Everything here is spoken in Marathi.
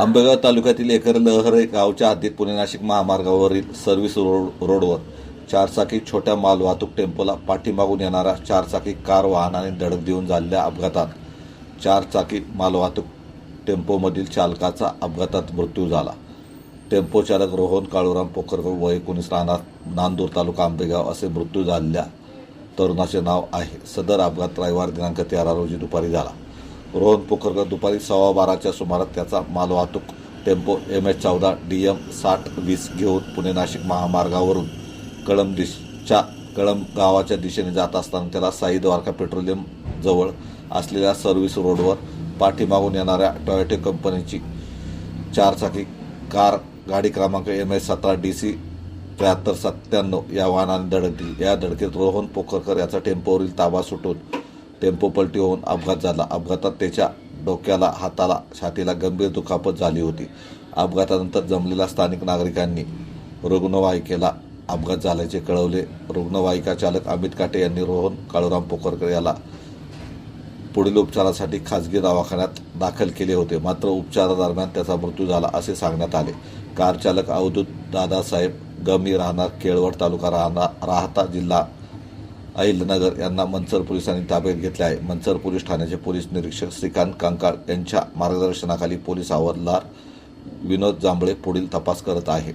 आंबेगाव तालुक्यातील एकर लहरे गावच्या हद्दीत पुणे नाशिक महामार्गावरील सर्व्हिस रोड रोडवर चारचाकी छोट्या माल वाहतूक टेम्पोला पाठीमागून येणारा चारचाकी कार वाहनाने धडक देऊन झालेल्या अपघातात चारचाकी मालवाहतूक टेम्पोमधील चालकाचा अपघातात मृत्यू झाला. टेम्पो चालक रोहन काळूराम पोखरकर व एकोणीस राहणार नांदूर तालुका आंबेगाव असे मृत्यू झालेल्या तरुणाचे नाव आहे. सदर अपघात रविवार दिनांक तेरा रोजी दुपारी झाला. रोहन पोखरकर दुपारी सव्वा बाराच्या सुमारास त्याचा मालवाहतूक टेम्पो एम एच चौदा डी एम साठ वीस घेऊन पुणे नाशिक महामार्गावरून कळंब दिशच्या कळंब गावाच्या दिशेने जात असताना त्याला साई द्वारका पेट्रोलियम जवळ असलेल्या सर्व्हिस रोडवर पाठीमागून येणाऱ्या टोयोटे कंपनीची चारचाकी कार गाडी क्रमांक एम एस सतरा डी सी त्र्याहत्तर सत्त्याण्णव या वाहनाने धडक दिली या धडकेत रोहन पोखरकर याचा टेम्पोवरील ताबा सुटून टेम्पो पलटी होऊन अपघात झाला. अपघातात त्याच्या डोक्याला हाताला छातीला गंभीर दुखापत झाली होती. अपघातानंतर जमलेल्या स्थानिक नागरिकांनी रुग्णवाहिकेला अपघात झाल्याचे कळवले. रुग्णवाहिका चालक अमित काटे यांनी रोहन काळूराम पोखरकर याला पुढील उपचारासाठी खासगी दवाखान्यात दाखल केले होते. मात्र उपचारादरम्यान त्याचा मृत्यू झाला असे सांगण्यात आले. कार चालक अवधूत दादासाहेब गमी राहणार केळवड तालुका राहणार राहता जिल्हा अहिलनगर यांना मनसर पोलिसांनी ताब्यात घेतले आहे. मनसर पोलीस ठाण्याचे पोलीस निरीक्षक श्रीकांत कांकाळ यांच्या मार्गदर्शनाखाली पोलीस हवालदार विनोद जांभळे पुढील तपास करत आहे.